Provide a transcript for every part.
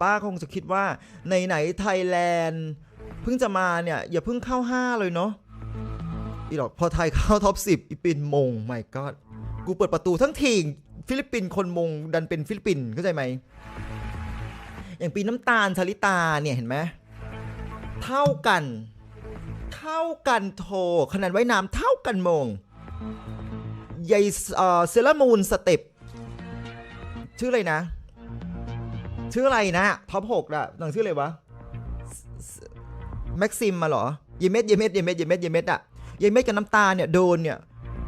ป้าคงจะคิดว่าในไหนไทยแลนด์เพิ่งจะมาเนี่ย อย่าเพิ่งเข้า 5 เลยเนาะอีดอกพอไทยเข้าท็อป 10 อีปินมงไม่ก็กูเปิดประตูทั้งทีงฟิลิปปินส์คนมงดันเป็นฟิลิปปินส์เข้าใจไหม อย่างปีน้ำตาลชลิตาเนี่ยเห็นไหมเท่ากัน เท่ากันโทคะแนนว่ายน้ำเท่ากันมงยายเอ่อเซรามูนสเต็ปชื่ออะไรนะ ชื่ออะไรนะท็อปหกอะหนังชื่ออะไรวะแม็กซิมมาเหรอเยเม็ดเยเม็ดเยเม็ดเยเม็ดเยเม็ดอะเยเม็ดกับน้ำตาเนี่ยโดนเนี่ย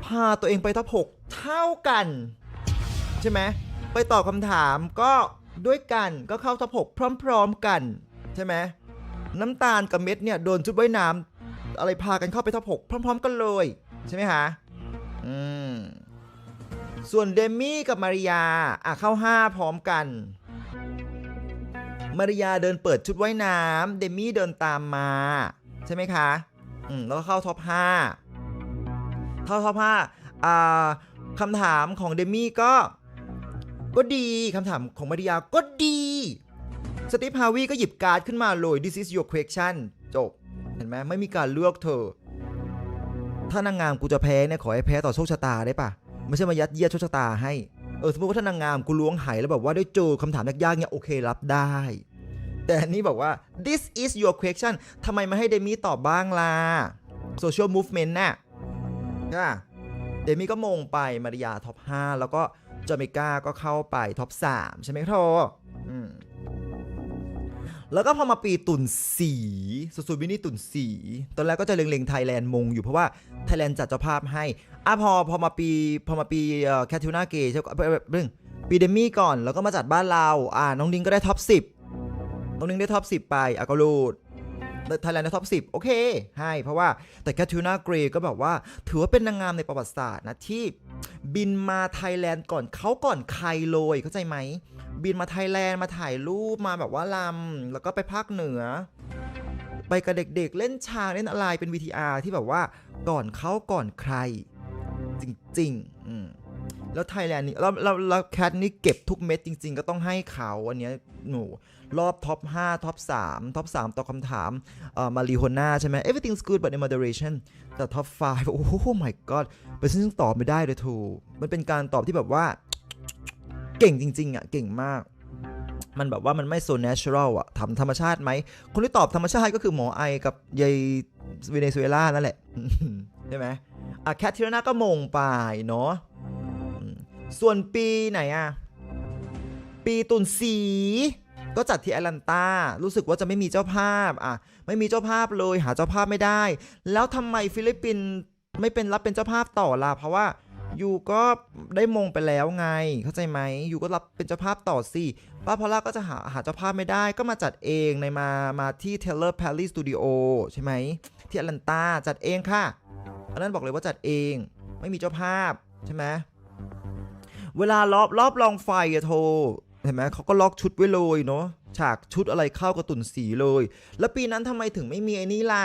พาตัวเองไปท็อปหกเท่ากัน ใช่ไหมไปตอบคำถามก็ด้วยกันก็เข้าท็อปหกพร้อม ๆกัน ใช่ไหมน้ำตาลกับเม็ดเนี่ยโดนชุดว่ายน้ำอะไรพากันเข้าไปท็อปหกพร้อม ๆ กันเลย ใช่ไหมฮะอืมส่วนเดมี่กับมาริยาอะเข้า 5 พร้อมกัน มาริยาเดินเปิดชุดว่ายน้ำเดมี่เดินตามมา ใช่ไหมคะ อืม แล้วก็เข้าท็อป5เข้าท็อป5อ่าคำถามของเดมี่ก็ ก็ดีคำถามของมาริยาก็ดี สตีฟฮาวีก็หยิบการ์ดขึ้นมาเลย this is your question จบ เห็นไหมไม่มีการเลือกเธอ ถ้านางงามกูจะแพ้เนี่ยขอให้แพ้ต่อโชคชะตาได้ปะไม่ใช่มายัดเยียดโชคชะตาให้ ออสมมติว่าถ้านางงามกูล้วงหายแล้วแบบว่าได้เจอคำถามยากๆเนี่ยโอเครับได้ แต่นี่บอกว่า this is your question ทำไมไม่ให้เดมี่ตอบบ้างล่ะ social movement น่ะค่ะเดมี่ก็มงไปมาริยาท็อป 5 แล้วก็จาเมกาก็เข้าไปท็อป 3 ใช่ไหมครับ แล้วก็พอมาปีตุ่นสีสุดๆวินี่ตุ่นสี ตอนแรกก็จะเล็งๆไทยแลนด์มงอยู่เพราะว่าไทยแลนด์จัดเจ้าภาพให้อะพอพอมาปีพอมาปีแคทูน่าเกย์ใช่เรื่องปีเดมี่ก่อนแล้วก็มาจัดบ้านเราอ่าน้องดิงก็ได้ท็อป10น้องดิงได้ท็อป10ไปอะก็รูดไทยแลนด์ได้ท็อป10โอเค ให้ เพราะว่าแต่แคทูน่าเกรก็แบบว่า ถือว่าเป็นนางงามในประวัติศาสตร์นะที่บินมาไทยแลนด์ก่อนเขาก่อนใครเลยเข้าใจไหม บินมาไทยแลนด์มาถ่ายรูปมาแบบว่าลำแล้วก็ไปภาคเหนือ ไปกับเด็กๆ เล่นชางเล่นอะไรเป็น VTR ที่แบบว่าก่อนเขาก่อนใคร จริงๆอืมแล้วไทยแลนด์นี่แล้วแล้วแล้วแคทนี่เก็บทุกเม็ดจริง ๆ ก็ต้องให้เขาอันเนี้ยหนูรอบท็อป 5 ท็อป 3 ท็อป 3 ต่อคำถามเอ่อมาริโฮน่าใช่ไหม everything's good but in moderation แต่ท็อป 5 โอ้โห my god เป็นซึ่งตอบไม่ได้เลยทูมันเป็นการตอบที่แบบว่า ก่งจริงๆอะเก่งมาก มันแบบว่ามันไม่ so natural อะทำธรรมชาติไหม คนที่ตอบธรรมชาติก็คือหมอไอกับยายเวเนซุเอลานั่นแหละ ใช่ไหมอะแคทเทอร์นาก็มงไปเนาะส่วนปีไหนอะ ปีตุนสีก็จัดที่แอตแลนตา รู้สึกว่าจะไม่มีเจ้าภาพ อะ ไม่มีเจ้าภาพเลย หาเจ้าภาพไม่ได้ แล้วทำไมฟิลิปปินส์ไม่เป็นรับเป็นเจ้าภาพต่อล่ะ เพราะว่า ยูก็ได้มงไปแล้วไง เข้าใจไหมยูก็รับเป็นเจ้าภาพต่อสิป้าพอลล่าก็จะหาหาเจ้าภาพไม่ได้ ก็มาจัดเองในมามาที่ Taylor Palace Studio ใช่ไหมที่แอตแลนตาจัดเองค่ะอันนั้นบอกเลยว่าจัดเองไม่มีเจ้าภาพใช่ไหมเวลารอบรอบลองไฟอะโทรเห็นไหมเขาก็ล็อกชุดไว้เลยเนาะฉากชุดอะไรเข้ากับตุ่นสีเลย แล้วปีนั้นทำไมถึงไม่มีไอ้นี่ล่ะ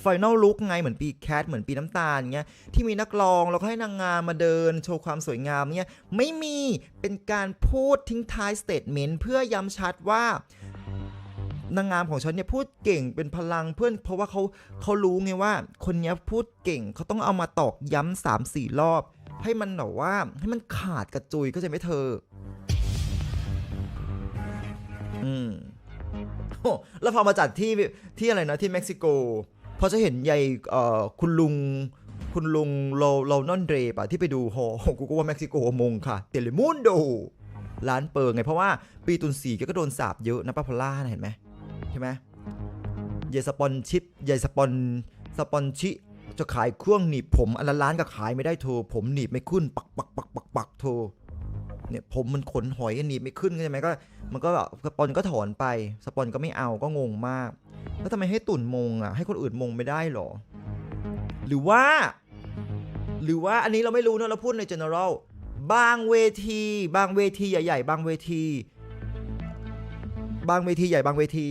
ไฟนอลลุกไงเหมือนปีแคทเหมือนปีน้ำตาลเงี้ยที่มีนักร้องแล้วก็ให้นางงามมาเดิน โชว์ความสวยงามเงี้ยไม่มีเป็นการพูดทิ้งท้ายสเตทเมนต์เพื่อย้ำชัดว่านางงามของฉันเนี่ยพูดเก่งเป็นพลังเพื่อน เพราะว่าเขาเขารู้ไงว่า คนเนี้ยพูดเก่งเขาต้องเอามาตอกย้ำสามสี่รอบ ให้มันแบบว่าให้มันขาดกระจุยก็จะไหมเธอ อืมโอ้แล้วพอมาจัดที่ที่อะไรนะที่เม็กซิโก พอจะเห็นยายคุณลุงคุณลุงโลโลนอนเดรปะที่ไปดูฮอกูก็ว่าเม็กซิโกมงค่ะ เตเลมุนโดร้านเปิงไง เพราะว่าปีตุนสีก็โดนสาบเยอะนะป้าพอลล่านะเห็นไหมใช่ไหมยายสปอนชิปยายสปอนสปอนชิจะขายเครื่องหนีบผมอันละล้านก็ขายไม่ได้โทรผมหนีบไม่ขึ้น ปักปักปักปักปักโทรเนี่ยผมมันขนหอยหนีบไม่ขึ้นใช่ไหมก็ มันก็แบบสปอนก็ถอนไป สปอนก็ไม่เอาก็งงมาก แล้วทำไมให้ตุ่นมงอะ ให้คนอื่นมงไม่ได้หรอ หรือว่า หรือว่าอันนี้เราไม่รู้นะเราพูดใน general บางเวที บางเวทีใหญ่ ๆ บางเวที บางเวทีใหญ่บางเวที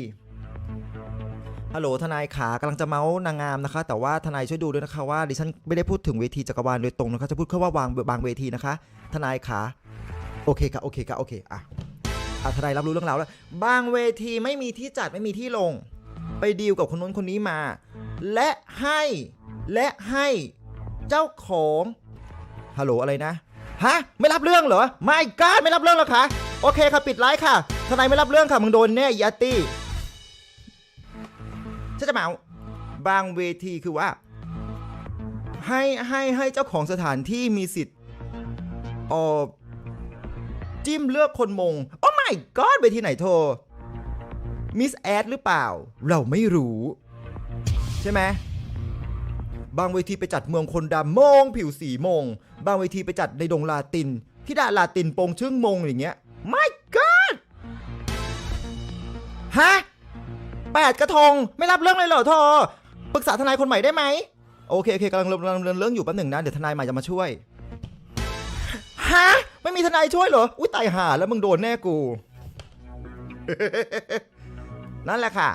ฮัลโหลทนายขากำลังจะเมาส์นางงามนะคะ แต่ว่าทนายช่วยดูด้วยนะคะว่าดิฉันไม่ได้พูดถึงเวทีจักรวาลโดยตรงนะคะจะพูดแค่ว่าวางบางเวทีนะคะ ทนายขาโอเคค่ะโอเคค่ะโอเคอะอะทนายรับรู้เรื่องราวแล้วบางเวทีไม่มีที่จัดไม่มีที่ลง ไปดีลกับคนนู้นคนนี้มา และให้และให้เจ้าของฮัลโหลอะไรนะฮะไม่รับเรื่องเหรอไม่กล้าไม่รับเรื่องแล้วคะโอเคค่ะปิดไลฟ์ค่ะทนายไม่รับเรื่องค่ะมึงโดนแน่ยัตตี้ฉันจะเมาบางเวทีคือว่า ให้ให้ให้เจ้าของสถานที่มีสิทธิ์ออจิ้มเลือกคนมง โอ้ my god เวทีไหนโทร มิสแอดหรือเปล่า เราไม่รู้ ใช่ไหมบางเวทีไปจัดเมืองคนดำมงผิวสีมง บางเวทีไปจัดในดงลาตินที่ดาลาตินโปงชึ่งมงอย่างเงี้ย my god ฮะแปดกระทงไม่รับเรื่องเลยเหรอทอปรึกษาทนายคนใหม่ได้ไหมโอเคโอเคกำลังกำลังดำเนินเรื่องอยู่แป๊บหนึ่งนะเดี๋ยวทนายใหม่จะมาช่วยฮะไม่มีทนายช่วยเหรอ อุ้ยตายห่าแล้วมึงโดนแน่กู นั่นแหละค่ะ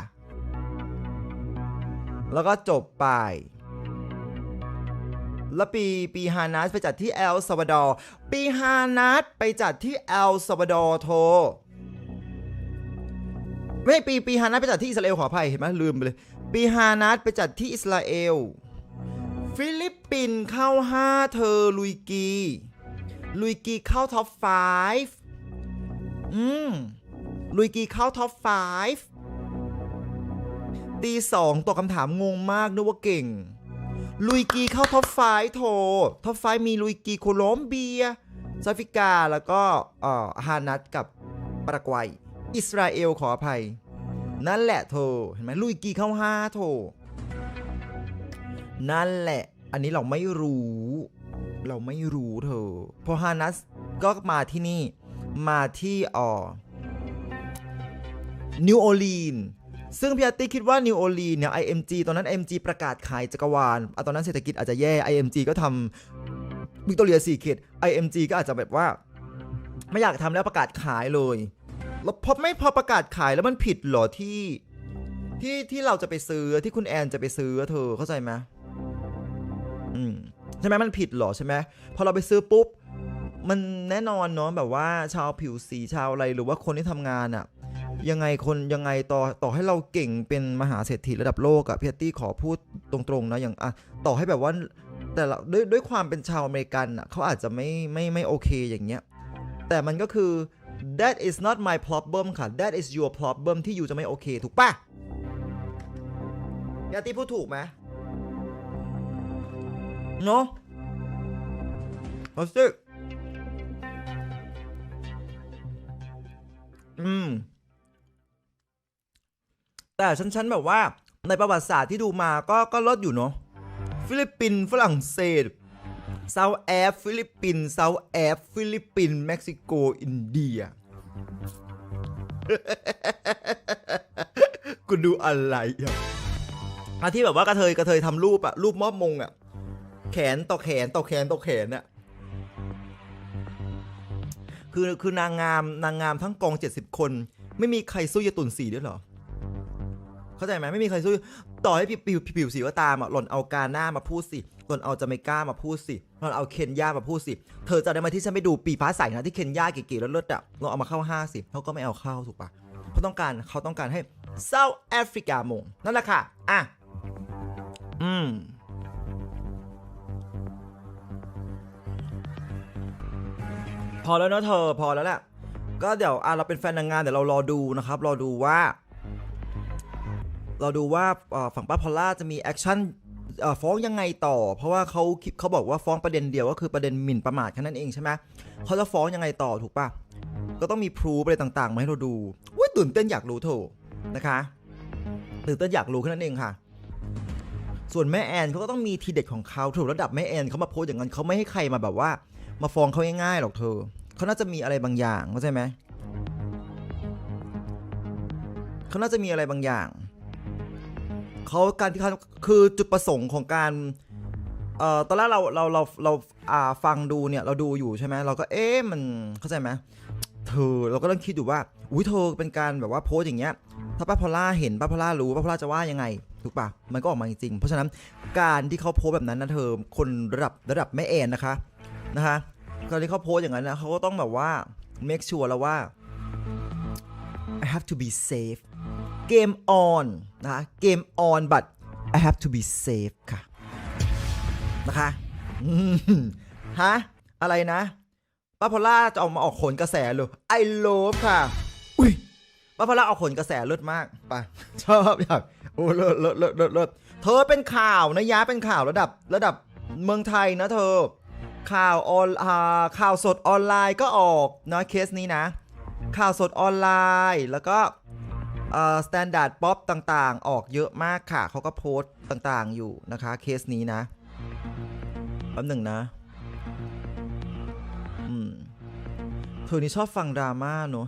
แล้วก็จบไป แล้วปีปีฮานัสไปจัดที่เอลซาวาดอร์ ปีฮานัสไปจัดที่เอลซาวาดอร์โทไม่ใช่ปีปีฮานัสไปจัดที่อิสราเอลขออภัยเห็นไหมลืมไปเลย ปีฮานัสไปจัดที่อิสราเอล ฟิลิปปินส์เข้า 5 เธอลุยกี ลุยกีเข้าท็อป 5 อืมลุยกีเข้าท็อป 5 ตีสองตอบคำถามงงมากนึกว่าเก่ง ลุยกีเข้าท็อป5โทท็อป5มีลุยกีโคลอมเบียซาฟิกาแล้วก็อ่อฮานัสกับปารากวัย อิสราเอลขออภัย นั่นแหละโทเห็นไหมลุยกีเข้า5โทนั่นแหละ อันนี้เราไม่รู้ เราไม่รู้เธอเพอฮานัสก็มาที่นี่ มาที่อ่อนิวโอลีน ซึ่งพี่อาร์ตี้คิดว่านิวโอลีเนี่ย IMG ตอนนั้น IMG ประกาศขายจักรวาลอะตอนนั้นเศรษฐกิจอาจจะแย่ IMG ก็ทำวิกตอเรียซีเคด IMG ก็อาจจะแบบว่า ไม่อยากทำแล้วประกาศขายเลยแล้วพอไม่พอประกาศขายแล้วมันผิดเหรอที่ที่ที่เราจะไปซื้อที่คุณแอนจะไปซื้อเธอเข้าใจไหมอืมใช่ไหมมันผิดเหรอใช่ไหมพอเราไปซื้อปุ๊บ มันแน่นอนเนาะแบบว่าชาวผิวสีชาวอะไรหรือว่าคนที่ทำงานอะ ยังไงคนยังไงต่อต่อให้เราเก่งเป็นมหาเศรษฐีระดับโลกอะพี่อาร์ตี้ขอพูดตรงๆนะอย่างอะต่อให้แบบว่าแต่ละด้วยด้วยความเป็นชาวอเมริกันอะเขาอาจจะไม่ไม่ไม่โอเคอย่างเงี้ยแต่มันก็คือ that is not my problem ค่ะ that is your problem ที่อยู่จะไม่โอเค ถูกปะยาตีพูดถูกไหมเนาะมาสิอืม แต่ฉันฉันแบบว่าในประวัติศาสตร์ที่ดูมาก็ก็ลดอยู่เนาะฟิลิปปินส์ฝรั่งเศสเซาท์แอฟฟิลิปปินส์เซาท์แอฟฟิลิปปินส์เม็กซิโกอินเดียกูดูอะไรอะอะที่แบบว่ากระเทยกระเทยทำรูปอะรูปมอบมงอะแขนต่อแขนต่อแขนต่อแขนอะคือคือนางงามนางงามทั้งกอง 70 คน ไม่มีใครสู้ยาตุนสีด้วยหรอ เข้าใจไหมไม่มีใครสู้ต่อให้ผิวผิวผิวสีก็ตามอะหล่อนเอากาหน้ามาพูดสิหล่อนเอาจาเมกามาพูดสิหล่อนเอาเคนยามาพูดสิ เธอจะได้มาที่ฉันไปดูปีฟ้าใสนะที่เคนยาเก๋ๆแล้วเลิศอะลองเอามาเข้าห้าสิเขาก็ไม่เอาเข้าถูกปะเขาต้องการเขาต้องการให้เซาท์แอฟริกามงนั่นแหละค่ะอะอืมพอแล้วเนอะเธอพอแล้วแหละก็เดี๋ยวอะเราเป็นแฟนนางงามเดี๋ยวเรารอดูนะครับ รอดูว่า เราดูว่าฝั่งป้าพอลล่าจะมีแอคชั่นฟ้องยังไงต่อ เพราะว่าเขาเขาบอกว่าฟ้องประเด็นเดียวก็คือประเด็นหมิ่นประมาทแค่นั้นเองใช่ไหมเขาจะฟ้องยังไงต่อถูกปะก็ต้องมีพรูอะไรต่างๆมาให้เราดูว้ยตื่นเต้นอยากรู้โถนะคะตื่นเต้นอยากรู้แค่นั้นเองค่ะ ส่วนแม่แอนเขาก็ต้องมีทีเด็ดของเขาถูกระดับแม่แอนเขามาโพสอย่างนั้นเขาไม่ให้ใครมาแบบว่า มาฟ้องเขาง่ายๆหรอกเธอเขาน่าจะมีอะไรบางอย่างเข้าใจไหมเขาน่าจะมีอะไรบางอย่าง เขาการที่เขาคือจุดประสงค์ของการเอ่อตอนแรกเราเราเราเราอ่าฟังดูเนี่ยเราดูอยู่ใช่ไหมเราก็เอ๊ะมันเข้าใจไหมเธอเราก็ต้องคิดอยู่ว่าอุ้ยเธอเป็นการแบบว่าโพสอย่างเงี้ยถ้าป้าพอลล่าเห็นป้าพอลล่ารู้ป้าพอลล่าจะว่ายังไงถูกปะมันก็ออกมาจริงเพราะฉะนั้นการที่เขาโพสแบบนั้นนะเธอคนระดับระดับแม่แอนนะคะนะคะการที่เขาโพสอย่างนั้นนะเขาก็ต้องแบบว่า make sure แล้วว่า I have to be safe game on นะคะ game on but I have to be safe ค่ะ นะคะฮะ อะไรนะป้าพอล่าจะออกมาออกขนกระแสเลย I love ค่ะ อุ้ยป้าพอล่าออกขนกระแสเลิศมากไปชอบอยากโอ้เลิศเลิศเลิศเลิศเลิศเธอเป็นข่าวนะยะเป็นข่าวระดับระดับเมืองไทยนะเธอ ข่าวออนอ่าข่าวสดออนไลน์ก็ออกนะเคสนี้นะ ข่าวสดออนไลน์แล้วก็ สแตนดาร์ดป๊อปต่างๆ ออกเยอะมากค่ะ เขาก็โพสต์ต่างๆอยู่นะคะ เคสนี้นะแป๊บหนึ่งนะ อืมเธอนี่ชอบฟังดราม่าเนอะ